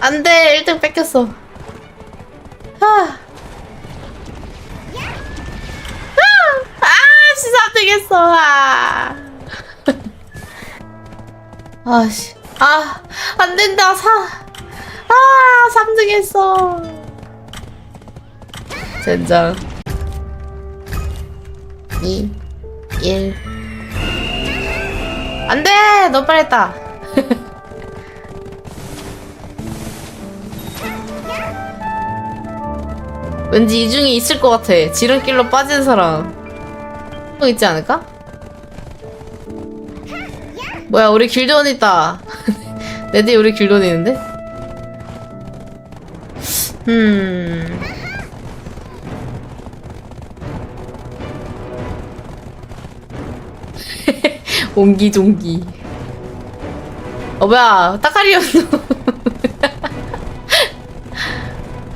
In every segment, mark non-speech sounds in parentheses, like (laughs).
안 돼! 1등 뺏겼어. 아. 아! 아! 씨, 3등 했어. 아. 아, 씨. 아, 안 된다. 사. 아, 3등 했어. 젠장. 2, 1. 안 돼! 너무 빨리 했다. (laughs) 왠지 이 중에 있을 것 같아. 지름길로 빠진 사람. 또 있지 않을까? 뭐야, 우리 길드원 있다. (laughs) 내 뒤에 우리 길드원 있는데? 음. (laughs) 옹기종기. 어, 뭐야, 따까리였노. (laughs)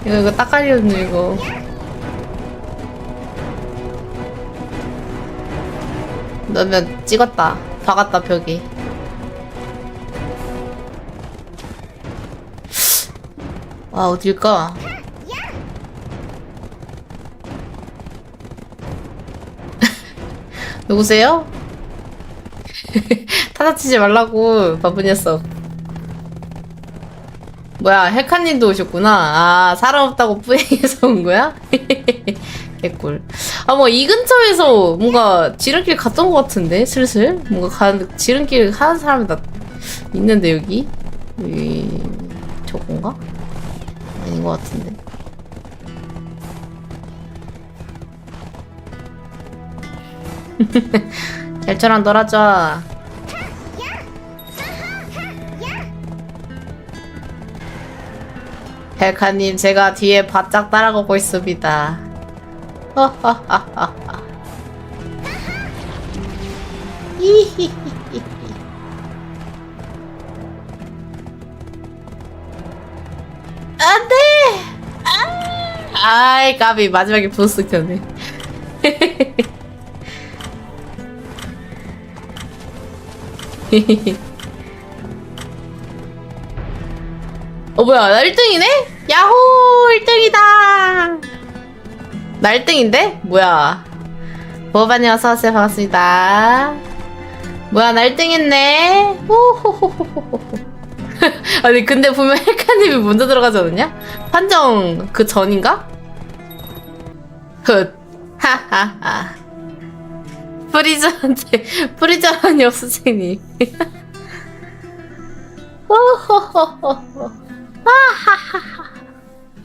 이거, 이거 따까리였노, 이거. 너면 찍었다. 박았다, 벽에. 아, 어딜까? 누구세요? (laughs) 타다치지 말라고 녀석 뭐야 헬카님도 오셨구나. 아 사람 없다고 뿌행해서 온 거야? (laughs) 개꿀. 아 뭐 이 근처에서 뭔가 지름길 갔던 것 같은데 슬슬? 뭔가 가는 지름길 하는 사람이 나 있는데 여기? 여기 저건가? 아닌 것 같은데. (laughs) 델처랑 놀아줘 헬카님 제가 뒤에 바짝 따라가고 있습니다. (laughs) 안돼! 아, 아이 까비. 마지막에 부스 켰네 (laughs) 어 뭐야 나 1등이네? 야호 1등이다. 나 1등인데? 뭐야. 보호반님 어서오세요. 반갑습니다. 뭐야 나 1등 했네. 호호호호호호 아니 근데 분명 헬카님이 먼저 들어가지 않았냐? 판정 그 전인가? 훗. 하하하. 프리저한테 프리저라니 없으시니. (laughs) 호호호호호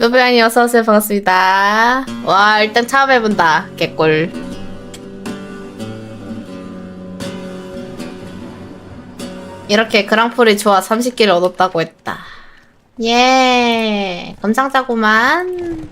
노브양이 어서오세요. 반갑습니다. 와 일단 처음 해본다 개꿀. 이렇게 그랑프리 좋아 30개를 얻었다고 했다. 예 검상자구만